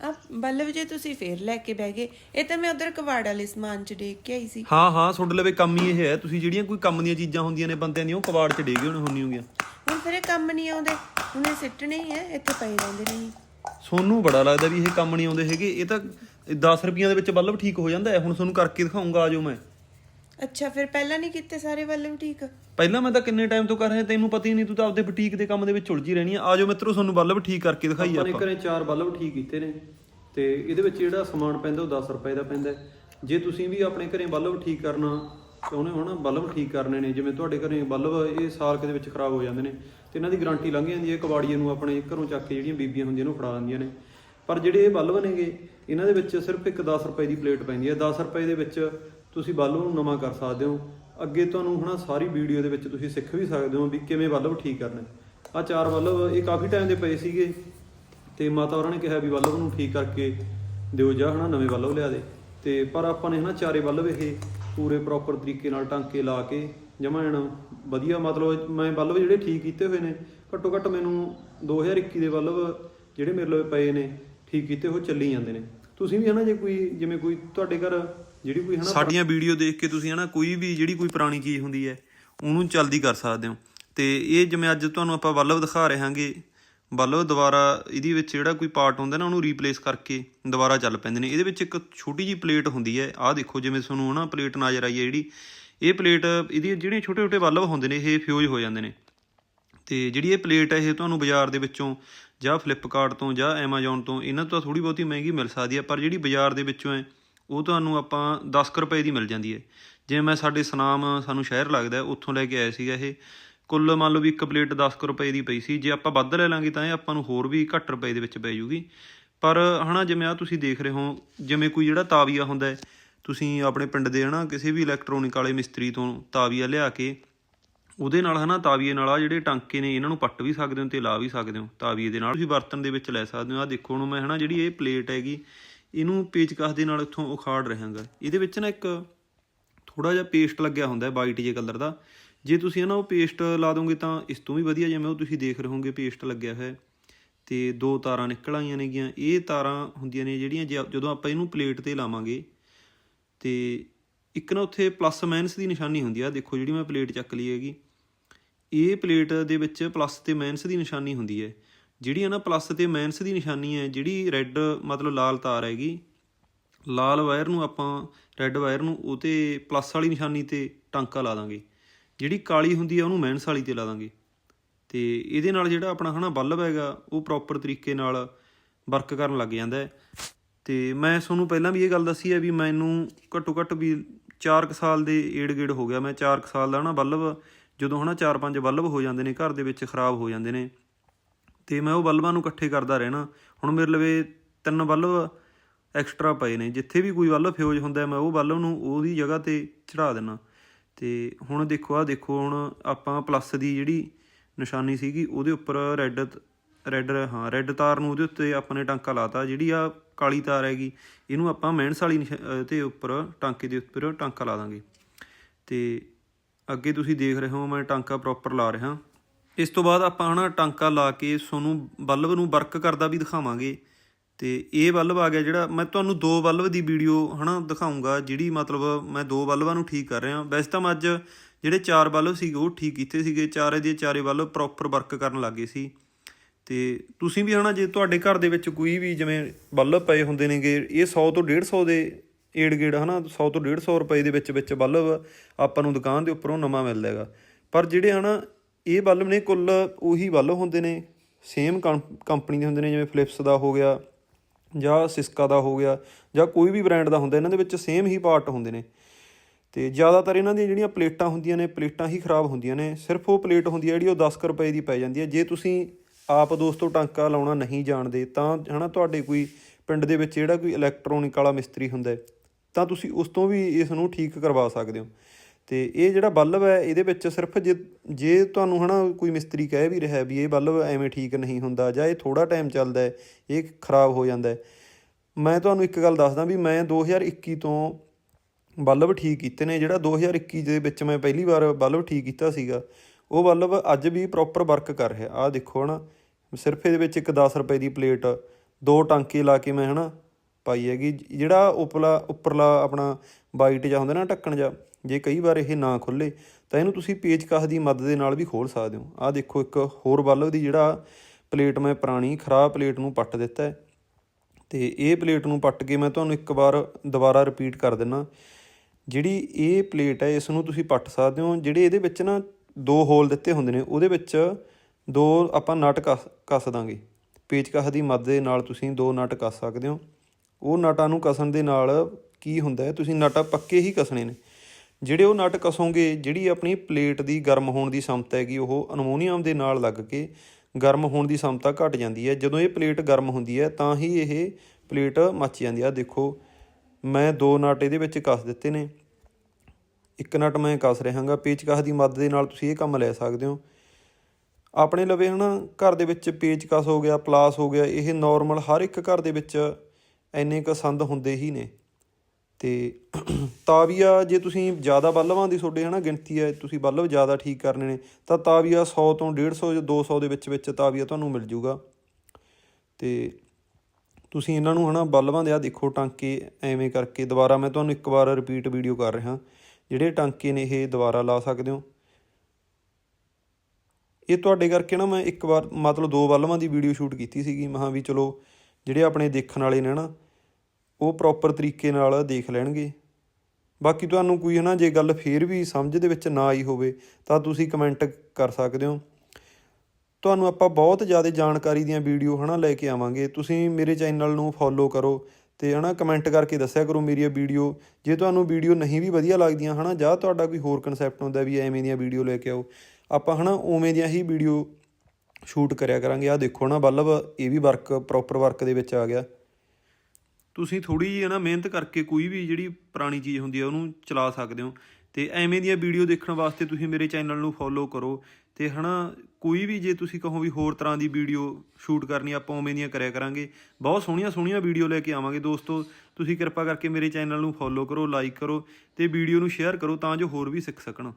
ਆ ਬੱਲਬ ਜੇ ਤੁਸੀਂ ਫੇਰ ਲੈ ਕੇ ਬਹਿ ਗਏ ਇਹ ਤਾਂ ਮੈਂ ਉਧਰ ਕਵਾੜ ਵਾਲੇ ਸਮਾਨ ਚ ਦੇਖ ਕੇ ਆਈ ਸੀ। ਹਾਂ ਹਾਂ ਤੁਹਾਡੇ ਲਵੇ ਕੰਮ ਹੀ ਇਹ ਹੈ। ਤੁਸੀਂ ਜਿਹੜੀਆਂ ਕੋਈ ਕੰਮ ਦੀਆਂ ਚੀਜ਼ਾਂ ਹੁੰਦੀਆਂ ਨੇ ਬੰਦਿਆਂ ਦੀਆਂ ਉਹ ਕਬਾੜ 'ਚ ਡੇਗੇ ਹੋਣੇ ਹੁੰਦੀਆਂ ਹੋਗੀਆਂ ਹੁਣ ਫਿਰ ਇਹ ਕੰਮ ਨਹੀਂ ਆਉਂਦੇ ਹੁਣ ਇਹ ਸਿੱਟਣੇ ਹੀ ਹੈ ਇੱਥੇ ਪਏ ਰਹਿੰਦੇ ਨੇ ਸੋਨੂੰ ਬੜਾ ਲੱਗਦਾ ਵੀ ਇਹ ਕੰਮ ਨਹੀਂ ਆਉਂਦੇ ਹੈਗੇ। ਇਹ ਤਾਂ 10 ਰੁਪਈਆਂ ਦੇ ਵਿੱਚ ਬੱਲਬ ਠੀਕ ਹੋ ਜਾਂਦਾ ਹੈ। ਹੁਣ ਤੁਹਾਨੂੰ ਕਰਕੇ ਦਿਖਾਉਂਗਾ ਆਜੋ ਮੈਂ। ਅੱਛਾ ਫਿਰ ਪਹਿਲਾਂ ਨਹੀਂ ਕੀਤੇ ਸਾਰੇ ਬੱਲਬ ਠੀਕ? ਪਹਿਲਾਂ ਮੈਂ ਤਾਂ ਕਿੰਨੇ ਟਾਈਮ ਤੋਂ ਕਰ ਰਿਹਾ ਤੈਨੂੰ ਪਤਾ ਹੀ ਨਹੀਂ ਤੂੰ ਤਾਂ ਆਪਦੇ ਬੁਟੀਕ ਦੇ ਕੰਮ ਦੇ ਵਿੱਚ ਉਲਝੀ ਰਹਿਣੀ ਆ। ਆਜੋ ਮਿੱਤਰੋ ਤੁਹਾਨੂੰ ਬੱਲਬ ਠੀਕ ਕਰਕੇ ਦਿਖਾਈ ਆਪਾਂ ਨੇ ਘਰੇ ਚਾਰ ਬੱਲਬ ਠੀਕ ਕੀਤੇ ਨੇ। ਤੇ ਇਹਦੇ ਵਿੱਚ ਜਿਹੜਾ ਸਮਾਨ ਪੈਂਦਾ ਉਹ 10 ਰੁਪਏ ਦਾ ਪੈਂਦਾ। ਜੇ ਤੁਸੀਂ ਵੀ ਆਪਣੇ ਘਰੇ ਬੱਲਬ ਠੀਕ ਕਰਨਾ ਚਾਹੁੰਦੇ ਹੋ ਨਾ ਬੱਲਬ ਠੀਕ ਕਰਨੇ ਨੇ। ਜਿਵੇਂ ਤੁਹਾਡੇ ਘਰੇ ਬੱਲਬ ਇਹ ਸਾਲ ਕੁ ਦੇ ਵਿੱਚ ਖਰਾਬ ਹੋ ਜਾਂਦੇ ਨੇ। ਤੇ ਇਹਨਾਂ ਦੀ ਗਾਰੰਟੀ ਲੰਘ ਜਾਂਦੀ ਹੈ ਕਬਾੜੀਏ ਨੂੰ ਆਪਣੇ ਘਰੋਂ ਚੱਕ ਕੇ ਜਿਹੜੀਆਂ ਬੀਬੀਆਂ ਹੁੰਦੀਆਂ ਨੇ ਉਹ ਫੜਾ ਦਿੰਦੀਆਂ ਨੇ। ਪਰ ਜਿਹੜੇ ਇਹ ਬੱਲਬ ਨੇਗੇ ਇਹਨਾਂ ਦੇ ਵਿੱਚ ਸਿਰਫ ਇੱਕ 10 ਰੁਪਏ ਦੀ ਪਲੇਟ ਪੈਂਦੀ ਹੈ। 10 ਰੁਪਏ ਦੇ ਵਿੱਚ ਤੁਸੀਂ ਬੱਲਬ ਨੂੰ ਨਵਾਂ ਕਰ ਸਕਦੇ ਹੋ। ਅੱਗੇ ਤੁਹਾਨੂੰ ਹਨਾ ਸਾਰੀ ਵੀਡੀਓ ਦੇ ਵਿੱਚ ਤੁਸੀਂ ਸਿੱਖ ਵੀ ਸਕਦੇ ਹੋ ਵੀ ਕਿਵੇਂ ਬੱਲਬ ਠੀਕ ਕਰਨੇ। ਆ ਚਾਰ ਬੱਲਬ ਇਹ ਕਾਫੀ ਟਾਈਮ ਦੇ ਪਏ ਸੀਗੇ ਤੇ ਮਾਤਾ ਹੋਰਾਂ ਨੇ ਕਿਹਾ ਵੀ ਬੱਲਬ ਨੂੰ ਠੀਕ ਕਰਕੇ ਦਿਓ ਜਾ ਹਨਾ ਨਵੇਂ ਬੱਲਬ ਲਿਆ ਦੇ। ਤੇ ਪਰ ਆਪਾਂ ਨੇ ਹਨਾ ਚਾਰੇ ਬੱਲਬ ਇਹ ਪੂਰੇ ਪ੍ਰੋਪਰ ਤਰੀਕੇ ਨਾਲ ਟਾਂਕੇ ਲਾ ਕੇ ਜਮਾ ਜਣਾ ਵਧੀਆ ਮਤਲਬ ਮੈਂ ਬੱਲਬ ਜਿਹੜੇ ਠੀਕ ਕੀਤੇ ਹੋਏ ਨੇ, ਘੱਟੋ ਘੱਟ ਮੈਨੂੰ 2021 ਦੇ ਬੱਲਬ ਜਿਹੜੇ ਮੇਰੇ ਲਈ ਪਏ ਨੇ, ਠੀਕ ਕੀਤੇ ਉਹ ਚੱਲੀ ਜਾਂਦੇ ਨੇ। ਤੁਸੀਂ ਵੀ ਹਨਾ ਜੇ ਕੋਈ, ਜਿਵੇਂ ਕੋਈ ਤੁਹਾਡੇ ਘਰ ਜਿਹੜੀ ਕੋਈ ਹਨਾ ਸਾਡੀਆਂ ਵੀਡੀਓ ਦੇਖ ਕੇ ਤੁਸੀਂ ਹਨਾ ਕੋਈ ਵੀ ਜਿਹੜੀ ਕੋਈ ਪੁਰਾਣੀ ਚੀਜ਼ ਹੁੰਦੀ ਹੈ, ਉਹਨੂੰ ਜਲਦੀ ਕਰ ਸਕਦੇ ਹੋ। ਤੇ ਇਹ ਜਿਵੇਂ ਅੱਜ ਤੁਹਾਨੂੰ ਆਪਾਂ ਬੱਲਬ ਦਿਖਾ ਰਹੇ ਹਾਂਗੇ ਬੱਲਬ ਦੁਬਾਰਾ ਇਹਦੀ ਵਿੱਚ ਜਿਹੜਾ ਕੋਈ ਪਾਰਟ ਹੁੰਦਾ ਨਾ, ਉਹਨੂੰ ਰੀਪਲੇਸ ਕਰਕੇ ਦੁਬਾਰਾ ਚੱਲ ਪੈਂਦੇ ਨੇ। ਇਹਦੇ ਵਿੱਚ ਇੱਕ ਛੋਟੀ ਜੀ ਪਲੇਟ ਹੁੰਦੀ ਹੈ। ਆਹ ਦੇਖੋ ਜਿਵੇਂ ਤੁਹਾਨੂੰ ਹਨਾ ਪਲੇਟ ਨਜ਼ਰ ਆਈ ਹੈ ਜਿਹੜੀ। ਇਹ ਪਲੇਟ ਇਹਦੀ ਜਿਹੜੇ ਛੋਟੇ ਛੋਟੇ ਬੱਲਬ ਹੁੰਦੇ ਨੇ, ਇਹ ਫਿਊਜ਼ ਹੋ ਜਾਂਦੇ ਨੇ। ਤੇ ਜਿਹੜੀ ਇਹ ਪਲੇਟ ਹੈ, ਇਹ ਤੁਹਾਨੂੰ ਬਾਜ਼ਾਰ ਦੇ ਵਿੱਚੋਂ ਜਾਂ ਫਲਿੱਪਕਾਰਟ ਤੋਂ ਜਾਂ ਐਮਾਜ਼ੋਨ ਤੋਂ, ਇਹਨਾਂ ਤੋਂ ਥੋੜੀ ਬਹੁਤੀ ਮਹਿੰਗੀ ਮਿਲ ਸਕਦੀ ਹੈ, ਪਰ ਜਿਹੜੀ ਬਾਜ਼ਾਰ ਦੇ ਵਿੱਚੋਂ ਹੈ ਉਹ ਤੁਹਾਨੂੰ ਆਪਾਂ 10 ਕੁ ਰੁਪਏ ਦੀ ਮਿਲ ਜਾਂਦੀ ਹੈ। ਜਿਵੇਂ ਮੈਂ ਸਾਡੇ ਸਨਾਮ ਸਾਨੂੰ ਸ਼ਹਿਰ ਲੱਗਦਾ, ਉੱਥੋਂ ਲੈ ਕੇ ਆਇਆ ਸੀਗਾ ਇਹ। ਕੁੱਲ ਮੰਨ ਲਓ ਵੀ ਇੱਕ ਪਲੇਟ 10 ਕੁ ਰੁਪਏ ਦੀ ਪਈ ਸੀ। ਜੇ ਆਪਾਂ ਵੱਧ ਲੈ ਲਾਂਗੇ ਤਾਂ ਇਹ ਆਪਾਂ ਨੂੰ ਹੋਰ ਵੀ ਘੱਟ ਰੁਪਏ ਦੇ ਵਿੱਚ ਪੈ ਜੂਗੀ। ਪਰ ਹਨਾ, ਜਿਵੇਂ ਆ ਤੁਸੀਂ ਦੇਖ ਰਹੇ ਹੋ, ਜਿਵੇਂ ਕੋਈ ਜਿਹੜਾ ਤਾਵੀਆ ਹੁੰਦਾ ਤੁਸੀਂ ਆਪਣੇ ਪਿੰਡ ਦੇ ਹਨਾ, ਕਿਸੇ ਵੀ ਇਲੈਕਟ੍ਰੋਨਿਕ ਵਾਲੇ ਮਿਸਤਰੀ ਤੋਂ ਤਾਵੀਆ ਲਿਆ ਕੇ, ਉਹਦੇ ਨਾਲ ਹਨਾ, ਤਾਵੀਏ ਨਾਲ ਆ ਜਿਹੜੇ ਟਾਂਕੇ ਨੇ, ਇਹਨਾਂ ਨੂੰ ਪੱਟ ਵੀ ਸਕਦੇ ਹੋ ਤੇ ਲਾ ਵੀ ਸਕਦੇ ਹੋ। ਤਾਵੀਏ ਦੇ ਨਾਲ ਤੁਸੀਂ ਬਰਤਨ ਦੇ ਵਿੱਚ ਲੈ ਸਕਦੇ ਹੋ। ਆ ਦੇਖੋ ਹੁਣ ਮੈਂ ਹਨਾ, ਜਿਹੜੀ ਇਹ ਪਲੇਟ ਹੈਗੀ ਇਹਨੂੰ ਪੇਚਕਸ ਦੇ ਨਾਲ ਇੱਥੋਂ ਉਖਾੜ ਰਹਾਂਗਾ ਇਹਦੇ ਵਿੱਚ ਨਾ ਇੱਕ ਥੋੜਾ ਜਿਹਾ ਪੇਸਟ ਲੱਗਿਆ ਹੁੰਦਾ ਵਾਈਟ ਜੇ ਕਲਰ ਦਾ। ਜੇ ਤੁਸੀਂ ਨਾ ਉਹ ਪੇਸਟ ਲਾ ਦੋਗੇ ਤਾਂ ਇਸ ਤੋਂ ਵੀ ਵਧੀਆ ਜਿਵੇਂ ਉਹ ਤੁਸੀਂ ਦੇਖ ਰਹੇ ਹੋਗੇ ਪੇਸਟ ਲੱਗਿਆ ਹੋਇਆ ਹੈ। ਤੇ ਦੋ ਤਾਰਾਂ ਨਿਕਲ ਆਈਆਂ ਨੇਗੀਆਂ। ਇਹ ਤਾਰਾਂ ਹੁੰਦੀਆਂ ਨੇ ਜਿਹੜੀਆਂ ਜੇ- ਜਦੋਂ ਆਪਾਂ ਇਹਨੂੰ ਪਲੇਟ ਤੇ ਲਾਵਾਂਗੇ ਤੇ ਇੱਕ ਨਾ ਉੱਥੇ ਪਲੱਸ ਮਾਈਨਸ ਦੀ ਨਿਸ਼ਾਨੀ ਹੁੰਦੀ ਆ। ਦੇਖੋ ਜਿਹੜੀ ਮੈਂ ਪਲੇਟ ਚੱਕ ਲਈ ਹੈਗੀ। ਇਹ ਪਲੇਟ ਦੇ ਵਿੱਚ ਪਲੱਸ ਤੇ ਮਾਈਨਸ ਦੀ ਨਿਸ਼ਾਨੀ ਹੁੰਦੀ ਹੈ। ਜਿਹੜੀ ਹੈ ਨਾ ਪਲੱਸ ਤੇ ਮਾਈਨਸ ਦੀ ਨਿਸ਼ਾਨੀ ਹੈ, ਜਿਹੜੀ ਰੈੱਡ ਮਤਲਬ ਲਾਲ ਤਾਰ ਹੈਗੀ, ਲਾਲ ਵਾਇਰ ਨੂੰ ਆਪਾਂ ਰੈੱਡ ਵਾਇਰ ਨੂੰ ਉਹ ਤੇ ਪਲੱਸ ਵਾਲੀ ਨਿਸ਼ਾਨੀ ਤੇ ਟਾਂਕਾ ਲਾ ਦਾਂਗੇ। ਜਿਹੜੀ ਕਾਲੀ ਹੁੰਦੀ ਆ, ਉਹਨੂੰ ਮਾਈਨਸ ਵਾਲੀ ਤੇ ਲਾ ਦਾਂਗੇ। ਤੇ ਇਹਦੇ ਨਾਲ ਜਿਹੜਾ ਆਪਣਾ ਹਨਾ ਬਲਬ ਹੈਗਾ, ਉਹ ਪ੍ਰੋਪਰ ਤਰੀਕੇ ਨਾਲ ਵਰਕ ਕਰਨ ਲੱਗ ਜਾਂਦਾ ਹੈ। ਤੇ ਮੈਂ ਤੁਹਾਨੂੰ ਪਹਿਲਾਂ ਵੀ ਇਹ ਗੱਲ ਦੱਸੀ ਹੈ ਵੀ ਮੈਨੂੰ ਘੱਟੋ ਘੱਟ ਵੀ 4 ਸਾਲ ਦੇ ਏੜ ਗੇੜ ਹੋ ਗਿਆ। ਮੈਂ 4 ਸਾਲ ਦਾ ਨਾ ਬਲਬ, ਜਦੋਂ ਹਨਾ 4-5 ਬਲਬ ਹੋ ਜਾਂਦੇ ਨੇ, ਘਰ ਦੇ ਵਿੱਚ ਖਰਾਬ ਹੋ ਜਾਂਦੇ ਨੇ। ਤੇ ਮੈਂ ਉਹ ਬਲਬਾਂ ਨੂੰ ਇਕੱਠੇ ਕਰਦਾ ਰਹਿਣਾ। ਹੁਣ ਮੇਰੇ ਲਵੇ ਤਿੰਨ ਬਲਬ ਐਕਸਟਰਾ ਪਏ ਨੇ। ਜਿੱਥੇ ਵੀ ਕੋਈ ਬੱਲਬ ਫਿਊਜ਼ ਹੁੰਦਾ, ਮੈਂ ਉਹ ਬਲਬ ਨੂੰ ਉਹਦੀ ਜਗ੍ਹਾ ਤੇ ਚੜਾ ਦੇਣਾ ਤੇ ਹੁਣ ਦੇਖੋ ਆ ਦੇਖੋ, ਹੁਣ ਆਪਾਂ ਪਲੱਸ ਦੀ ਜਿਹੜੀ ਨਿਸ਼ਾਨੀ ਸੀਗੀ, ਉਹਦੇ ਉੱਪਰ ਰੈੱਡ ਰੈੱਡ ਹਾਂ ਰੈੱਡ ਤਾਰ ਨੂੰ ਉਹਦੇ ਉੱਤੇ ਆਪਾਂ ਨੇ ਟਾਂਕਾ ਲਾਤਾ। ਜਿਹੜੀ ਆ ਕਾਲੀ ਤਾਰ ਹੈਗੀ, ਇਹਨੂੰ ਆਪਾਂ ਮਾਈਨਸ ਵਾਲੀ ਨਿਸ਼ਾ- ਅਹ ਤੇ ਉੱਪਰ, ਟਾਂਕੇ ਦੇ ਉੱਪਰ ਟਾਂਕਾ ਲਾ ਦਾਂਗੇ। ਤੇ ਅੱਗੇ ਤੁਸੀਂ ਦੇਖ ਰਹੇ ਹੋ, ਮੈਂ ਟਾਂਕਾ ਪ੍ਰੋਪਰ ਲਾ ਰਿਹਾ। ਇਸ ਤੋਂ ਬਾਅਦ ਆਪਾਂ ਹਨਾ ਟਾਂਕਾ ਲਾ ਕੇ ਤੁਹਾਨੂੰ ਬਲਬ ਨੂੰ ਵਰਕ ਕਰਦਾ ਵੀ ਦਿਖਾਵਾਂਗੇ। ਤੇ ਇਹ ਬਲਬ ਆ ਗਿਆ ਜਿਹੜਾ ਮੈਂ ਤੁਹਾਨੂੰ ਦੋ ਬਲਬ ਦੀ ਵੀਡੀਓ ਹਨਾ ਦਿਖਾਉਂਗਾ ਜਿਹੜੀ ਮਤਲਬ ਮੈਂ ਦੋ ਬਲਬਾਂ ਨੂੰ ਠੀਕ ਕਰ ਰਿਹਾ। ਵੈਸੇ ਤਾਂ ਮੈਂ ਅੱਜ ਜਿਹੜੇ ਚਾਰ ਬਲਬ ਸੀਗੇ ਉਹ ਠੀਕ ਕੀਤੇ ਸੀਗੇ। ਚਾਰੇ ਦੇ ਚਾਰੇ ਬਲਬ ਪ੍ਰੋਪਰ ਵਰਕ ਕਰਨ ਲੱਗੇ ਸੀ। ਤੇ ਤੁਸੀਂ ਵੀ ਹਨਾ ਜੇ ਤੁਹਾਡੇ ਘਰ ਦੇ ਵਿੱਚ ਕੋਈ ਵੀ ਜਿਵੇਂ ਬਲਬ ਪਏ ਹੁੰਦੇ ਨੇਗੇ, ਇਹ 100 ਤੋਂ 150 ਦੇ ਏੜ ਗੇੜ ਹਨਾ 100 ਤੋਂ 150 ਰੁਪਏ ਦੇ ਵਿੱਚ ਵਿੱਚ ਬਲਬ ਆਪਾਂ ਨੂੰ ਦੁਕਾਨ ਦੇ ਉੱਪਰੋਂ ਨਵਾਂ ਮਿਲਦਾ ਹੈਗਾ। ਪਰ ਜਿਹੜੇ ਹਨਾ ਇਹ ਬੱਲਬ ਨੇ ਕੁੱਲ ਉਹੀ ਬੱਲਬ ਹੁੰਦੇ ਨੇ ਸੇਮ ਕੰਪਨੀ ਦੇ ਹੁੰਦੇ ਨੇ, ਜਿਵੇਂ ਫਿਲਿਪਸ ਦਾ ਹੋ ਗਿਆ ਜਾਂ ਸਿਸਕਾ ਦਾ ਹੋ ਗਿਆ ਜਾਂ ਕੋਈ ਵੀ ਬ੍ਰਾਂਡ ਦਾ ਹੁੰਦਾ, ਇਹਨਾਂ ਦੇ ਵਿੱਚ ਸੇਮ ਹੀ ਪਾਰਟ ਹੁੰਦੇ ਨੇ। ਤੇ ਜ਼ਿਆਦਾਤਰ ਇਹਨਾਂ ਦੀਆਂ ਜਿਹੜੀਆਂ ਪਲੇਟਾਂ ਹੁੰਦੀਆਂ ਨੇ ਪਲੇਟਾਂ ਹੀ ਖਰਾਬ ਹੁੰਦੀਆਂ ਨੇ, ਸਿਰਫ ਉਹ ਪਲੇਟ ਹੁੰਦੀ ਹੈ ਜਿਹੜੀ ਉਹ 10 ਕੁ ਰੁਪਏ ਦੀ ਪੈ ਜਾਂਦੀ ਹੈ ਜੇ ਤੁਸੀਂ ਆਪ ਦੋਸਤੋ ਟਾਂਕਾ ਲਾਉਣਾ ਨਹੀਂ ਜਾਣਦੇ, ਤਾਂ ਹਨਾ ਤੁਹਾਡੇ ਕੋਈ ਪਿੰਡ ਦੇ ਵਿੱਚ ਜਿਹੜਾ ਕੋਈ ਇਲੈਕਟ੍ਰੋਨਿਕ ਵਾਲਾ ਮਿਸਤਰੀ ਹੁੰਦਾ, ਤਾਂ ਤੁਸੀਂ ਉਸ ਤੋਂ ਵੀ ਇਸ ਨੂੰ ਠੀਕ ਕਰਵਾ ਸਕਦੇ ਹੋ। ਤੇ ਇਹ ਜਿਹੜਾ ਬਲਬ ਹੈ, ਇਹਦੇ ਵਿੱਚ ਸਿਰਫ ਜੇ ਜੇ ਤੁਹਾਨੂੰ ਹਨਾ ਕੋਈ ਮਿਸਤਰੀ ਕਹਿ ਵੀ ਰਿਹਾ ਵੀ ਇਹ ਬਲਬ ਐਵੇਂ ਠੀਕ ਨਹੀਂ ਹੁੰਦਾ ਜਾਂ ਇਹ ਥੋੜਾ ਟਾਈਮ ਚੱਲਦਾ ਹੈ, ਇਹ ਖਰਾਬ ਹੋ ਜਾਂਦਾ ਹੈ। ਮੈਂ ਤੁਹਾਨੂੰ ਇੱਕ ਗੱਲ ਦੱਸਦਾ ਵੀ ਮੈਂ 2021 ਤੋਂ ਬਲਬ ਠੀਕ ਕੀਤੇ ਨੇ, ਜਿਹੜਾ 2021 ਦੇ ਵਿੱਚ ਮੈਂ ਪਹਿਲੀ ਵਾਰ ਬਲਬ ਠੀਕ ਕੀਤਾ ਸੀਗਾ, ਉਹ ਬਲਬ ਅੱਜ ਵੀ ਪ੍ਰੋਪਰ ਵਰਕ ਕਰ ਰਿਹਾ। ਆਹ ਦੇਖੋ ਹਨਾ, ਸਿਰਫ ਇਹਦੇ ਵਿੱਚ ਇੱਕ 10 ਰੁਪਏ ਦੀ ਪਲੇਟ, ਦੋ ਟਾਂਕੇ ਲਾ ਕੇ ਮੈਂ ਹਨਾ ਪਾਈ ਹੈਗੀ, ਜਿਹੜਾ ਉਪਰਲਾ ਉੱਪਰਲਾ ਆਪਣਾ ਵਾਈਟ ਜਾਂ ਹੁੰਦਾ ਨਾ ਢੱਕਣ ਜਾਂ ਜੇ ਕਈ ਵਾਰ ਇਹ ਨਾ ਖੁੱਲੇ, ਤਾਂ ਇਹਨੂੰ ਤੁਸੀਂ ਪੇਚਕਸ ਦੀ ਮਦਦ ਦੇ ਨਾਲ ਵੀ ਖੋਲ ਸਕਦੇ ਹੋ। ਆਹ ਦੇਖੋ ਇੱਕ ਹੋਰ ਬਲਬ ਦੀ ਜਿਹੜਾ ਪਲੇਟ ਮੈਂ ਪੁਰਾਣੀ ਖਰਾਬ ਪਲੇਟ ਨੂੰ ਪੱਟ ਦਿੱਤਾ ਹੈ। ਤੇ ਇਹ ਪਲੇਟ ਨੂੰ ਪੱਟ ਕੇ ਮੈਂ ਤੁਹਾਨੂੰ ਇੱਕ ਵਾਰ ਦੁਬਾਰਾ ਰਿਪੀਟ ਕਰ ਦਿੰਨਾ। ਜਿਹੜੀ ਇਹ ਪਲੇਟ ਹੈ ਇਸ ਨੂੰ ਤੁਸੀਂ ਪੱਟ ਸਕਦੇ ਹੋ, ਜਿਹੜੇ ਇਹਦੇ ਵਿੱਚ ਨਾ ਦੋ ਹੋਲ ਦਿੱਤੇ ਹੁੰਦੇ ਨੇ, ਉਹਦੇ ਵਿੱਚ ਦੋ ਆਪਾਂ ਨਟ ਕੱਸ ਕੱਸ ਦਾਂਗੇ। ਪੇਚਕਸ ਦੀ ਮਦਦ ਦੇ ਨਾਲ ਤੁਸੀਂ ਦੋ ਨਟ ਕੱਸ ਸਕਦੇ ਹੋ। ਉਹ ਨਟਾਂ ਨੂੰ ਕਸਣ ਦੇ ਨਾਲ ਕੀ ਹੁੰਦਾ ਹੈ, ਤੁਸੀਂ ਨਟ ਪੱਕੇ ਹੀ ਕਸਣੇ ਨੇ। ਜਿਹੜੇ ਉਹ ਨਟ ਕਸੋਗੇ, ਜਿਹੜੀ ਆਪਣੀ ਪਲੇਟ ਦੀ ਗਰਮ ਹੋਣ ਦੀ ਸਮਤਾ ਹੈਗੀ, ਉਹ ਅਲਮੋਨੀਅਮ ਦੇ ਨਾਲ ਲੱਗ ਕੇ ਗਰਮ ਹੋਣ ਦੀ ਸਮਤਾ ਘਟ ਜਾਂਦੀ ਹੈ। ਜਦੋਂ ਇਹ ਪਲੇਟ ਗਰਮ ਹੁੰਦੀ ਹੈ, ਤਾਂ ਹੀ ਇਹ ਪਲੇਟ ਮੱਚ ਜਾਂਦੀ ਆ ਦੇਖੋ, ਮੈਂ ਦੋ ਨਟ ਇਹਦੇ ਵਿੱਚ ਕੱਸ ਦਿੱਤੇ ਨੇ। ਇੱਕ ਨਟ ਮੈਂ ਕੱਸ ਰਿਹਾਗਾ। ਪੇਚਕਸ ਦੀ ਮਦਦ ਦੇ ਨਾਲ ਤੁਸੀਂ ਇਹ ਕੰਮ ਲੈ ਸਕਦੇ ਹੋ। ਆਪਣੇ ਲਵੇ ਹਨਾ, ਘਰ ਦੇ ਵਿੱਚ ਪੇਚਕਸ ਹੋ ਗਿਆ, ਪਲਾਸ ਹੋ ਗਿਆ, ਇਹ ਨਾਰਮਲ ਹਰ ਇੱਕ ਘਰ ਦੇ ਵਿੱਚ ਇੰਨੇ ਕੁ ਸੰਦ ਹੁੰਦੇ ਹੀ ਨੇ। ਤੇ ਤਾਵੀਆ, ਜੇ ਤੁਸੀਂ ਜ਼ਿਆਦਾ ਬੱਲਵਾਂ ਦੀ ਤੁਹਾਡੇ ਹਨਾ ਗਿਣਤੀ ਹੈ, ਤੁਸੀਂ ਬੱਲਵ ਜ਼ਿਆਦਾ ਠੀਕ ਕਰਨੇ ਨੇ, ਤਾਂ ਤਾਵੀਆ 100 ਤੋਂ 150 ਜਾਂ 200 ਦੇ ਵਿੱਚ ਵਿੱਚ ਤਾਵੀਆ ਤੁਹਾਨੂੰ ਮਿਲ ਜੂਗਾ। ਤੇ ਤੁਸੀਂ ਇਹਨਾਂ ਨੂੰ ਹਨਾ ਬੱਲਵਾਂ ਦੇ ਆ ਦੇਖੋ ਟਾਂਕੇ ਐਵੇਂ ਕਰਕੇ, ਦੁਬਾਰਾ ਮੈਂ ਤੁਹਾਨੂੰ ਇੱਕ ਵਾਰ ਰਿਪੀਟ ਵੀਡੀਓ ਕਰ ਰਿਹਾ, ਜਿਹੜੇ ਟਾਂਕੇ ਨੇ ਇਹ ਦੁਬਾਰਾ ਲਾ ਸਕਦੇ ਹੋ। ਇਹ ਤੁਹਾਡੇ ਕਰਕੇ ਨਾ ਮੈਂ ਇੱਕ ਵਾਰ, ਮਤਲਬ ਦੋ ਬੱਲਵਾਂ ਦੀ ਵੀਡੀਓ ਸ਼ੂਟ ਕੀਤੀ ਸੀਗੀ ਮਹਾਂ ਵੀ ਚਲੋ, ਜਿਹੜੇ ਆਪਣੇ ਦੇਖਣ ਵਾਲੇ ਨੇ ਨਾ ਉਹ ਪ੍ਰੋਪਰ ਤਰੀਕੇ ਨਾਲ ਦੇਖ ਲੈਣਗੇ। ਬਾਕੀ ਤੁਹਾਨੂੰ ਕੋਈ ਹਨਾ, ਜੇ ਗੱਲ ਫੇਰ ਵੀ ਸਮਝ ਦੇ ਵਿੱਚ ਨਾ ਆਈ ਹੋਵੇ, ਤਾਂ ਤੁਸੀਂ ਕਮੈਂਟ ਕਰ ਸਕਦੇ ਹੋ। ਤੁਹਾਨੂੰ ਆਪਾਂ ਬਹੁਤ ਜ਼ਿਆਦਾ ਜਾਣਕਾਰੀ ਦੀਆਂ ਵੀਡੀਓ ਹਨਾ ਲੈ ਕੇ ਆਵਾਂਗੇ। ਤੁਸੀਂ ਮੇਰੇ ਚੈਨਲ ਨੂੰ ਫੋਲੋ ਕਰੋ ਤੇ ਹਨਾ ਕਮੈਂਟ ਕਰਕੇ ਦੱਸਿਆ ਕਰੋ ਮੇਰੀਆਂ ਵੀਡੀਓ ਜੇ ਤੁਹਾਨੂੰ ਵੀਡੀਓ ਨਹੀਂ ਵੀ ਵਧੀਆ ਲੱਗਦੀਆਂ ਹਨਾ, ਜਾਂ ਤੁਹਾਡਾ ਕੋਈ ਹੋਰ ਕਨਸੈਪਟ ਹੁੰਦਾ ਵੀ ਐਵੇਂ ਦੀਆਂ ਵੀਡੀਓ ਲੈ ਕੇ ਆਓ, ਆਪਾਂ ਹਨਾ ਉਵੇਂ ਦੀਆਂ ਹੀ ਵੀਡੀਓ ਸ਼ੂਟ ਕਰਿਆ ਕਰਾਂਗੇ। ਆ ਦੇਖੋ ਨਾ, ਬੱਲਬ, ਇਹ ਵੀ ਵਰਕ ਪ੍ਰੋਪਰ ਵਰਕ ਦੇ ਵਿੱਚ ਆ ਗਿਆ। ਤੁਸੀਂ ਥੋੜੀ ਜਿਹੀ ਨਾ ਮਿਹਨਤ ਕਰਕੇ ਕੋਈ ਵੀ ਜਿਹੜੀ ਪੁਰਾਣੀ ਚੀਜ਼ ਹੁੰਦੀ ਹੈ ਉਹਨੂੰ ਚਲਾ ਸਕਦੇ ਹੋ। ਤੇ ਐਵੇਂ ਦੀਆਂ ਵੀਡੀਓ ਦੇਖਣ ਵਾਸਤੇ ਤੁਸੀਂ ਮੇਰੇ ਚੈਨਲ ਨੂੰ ਫੋਲੋ ਕਰੋ। ਤੇ ਹਨਾ ਕੋਈ ਵੀ ਜੇ ਤੁਸੀਂ ਕਹੋ ਵੀ ਹੋਰ ਤਰ੍ਹਾਂ ਦੀ ਵੀਡੀਓ ਸ਼ੂਟ ਕਰਨੀ, ਆਪਾਂ ਉਵੇਂ ਦੀਆਂ ਕਰਿਆ ਕਰਾਂਗੇ। ਬਹੁਤ ਸੋਹਣੀਆਂ ਸੋਹਣੀਆਂ ਵੀਡੀਓ ਲੈ ਕੇ ਆਵਾਂਗੇ ਦੋਸਤੋ। ਤੁਸੀਂ ਕਿਰਪਾ ਕਰਕੇ ਮੇਰੇ ਚੈਨਲ ਨੂੰ ਫੋਲੋ ਕਰੋ ਲਾਈਕ ਕਰੋ ਤੇ ਵੀਡੀਓ ਨੂੰ ਸ਼ੇਅਰ ਕਰੋ ਤਾਂ ਜੋ ਹੋਰ ਵੀ ਸਿੱਖ ਸਕਣ।